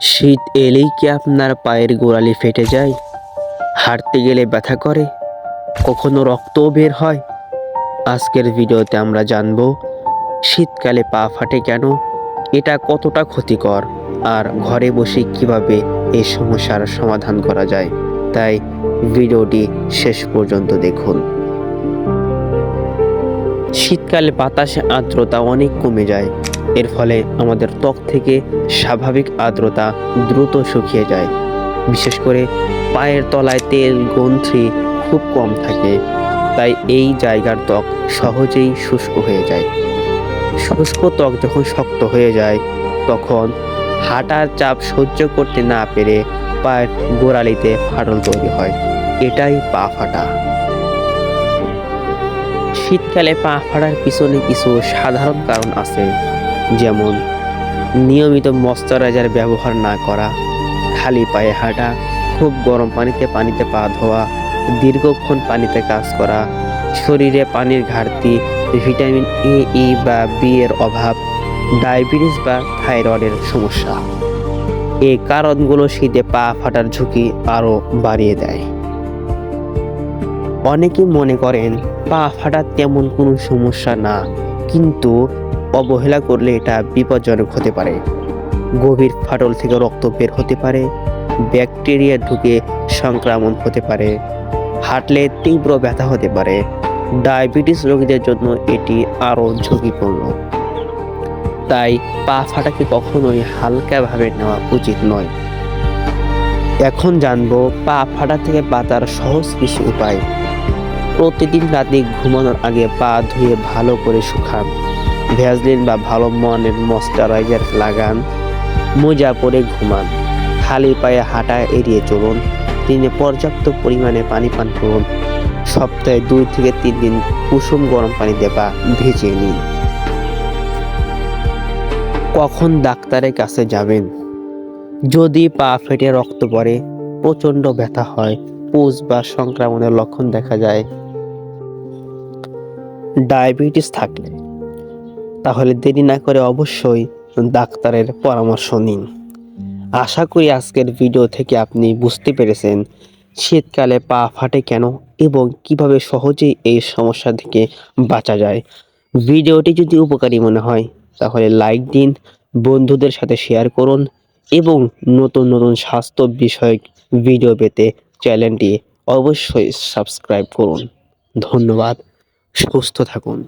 শীত এলেই কি আপনার পায়ের গোড়ালি ফেটে যায়? হাঁটতে গেলে ব্যথা করে? কখনো রক্তও বের হয়? আজকের ভিডিওতে আমরা জানব, শীতকালে পা ফাটে কেন? এটা কতটা ক্ষতিকর? আর ঘরে বসে কীভাবে এই সমস্যার সমাধান করা যায়? তাই ভিডিওটি শেষ পর্যন্ত দেখুন। শীতকালে বাতাসে আর্দ্রতা অনেক কমে যায়। এর ফলে আমাদের ত্বক থেকে স্বাভাবিক আর্দ্রতা দ্রুত শুকিয়ে যায়। বিশেষ করে পায়ের তলায় তেল, গ্রন্থি খুব কম থাকে, তাই এই জায়গার ত্বক সহজেই শুষ্ক হয়ে যায়। শুষ্ক ত্বক যখন শক্ত হয়ে যায়, তখন হাঁটার চাপ সহ্য করতে না পেরে পায়ের গোড়ালিতে ফাটল তৈরি হয়। এটাই পা ফাটা। শীতকালে পা ফাটার পিছনে কিছু সাধারণ কারণ আছে। যেমন নিয়মিত ময়শ্চারাইজার ব্যবহার না করা, খালি পায়ে হাঁটা, খুব গরম পানিতে পানিতে পা ধোয়া, দীর্ঘক্ষণ পানিতে কাজ করা, শরীরে পানির ঘাটতি, ভিটামিন এ ই বা বি এর অভাব, ডায়াবেটিস বা থাইরয়েডের সমস্যা। এই কারণগুলো শীতে পা ফাটার ঝুঁকি আরও বাড়িয়ে দেয়। অনেকে মনে করেন, পা ফাটার তেমন কোনো সমস্যা না, কিন্তু অবহেলা করলে এটা বিপজ্জনক হতে পারে। গভীর ফাটল থেকে রক্ত বের হতে পারে, ব্যাকটেরিয়া ঢুকে সংক্রমণ হতে পারে, হাঁটলে তীব্র ব্যথা হতে পারে। ডায়াবেটিস রোগীদের জন্য এটি আরও ঝুঁকিপূর্ণ। তাই পা ফাটাকে কখনোই হালকাভাবে নেওয়া উচিত নয়। এখন জানব পা ফাটা থেকে বাঁচার সহজ কিছু উপায়। প্রতিদিন রাতে ঘুমানোর আগে পা ধুয়ে ভালো করে শুকান। ভ্যাসলিন বা ভালো মানের ময়শ্চারাইজার লাগান, মোজা পরে ঘুমান, খালি পায়ে হাঁটা এড়িয়ে চলুন, দিনে পর্যাপ্ত পরিমাণে পানি পান করুন, সপ্তাহে দুই থেকে তিন দিন কুসুম গরম পানি দেবা ভেজে নিন। কখন ডাক্তারের কাছে যাবেন? যদি পা ফেটে রক্ত পড়ে, প্রচণ্ড ব্যথা হয় পুজ বা সংক্রমণের লক্ষণ দেখা যায়। ডায়াবেটিস থাকলে তাহলে দেরি না করে অবশ্যই ডাক্তারের পরামর্শ নিন। আশা করি আজকের ভিডিও থেকে আপনি বুঝতে পেরেছেন শীতকালে পা ফাটে কেন এবং কীভাবে সহজেই এই সমস্যা থেকে বাঁচা যায়। ভিডিওটি যদি উপকারী মনে হয়, তাহলে লাইক দিন, বন্ধুদের সাথে শেয়ার করুন এবং নতুন নতুন স্বাস্থ্য বিষয়ক ভিডিও পেতে চ্যানেলটি অবশ্যই সাবস্ক্রাইব করুন। ধন্যবাদ, সুস্থ থাকুন।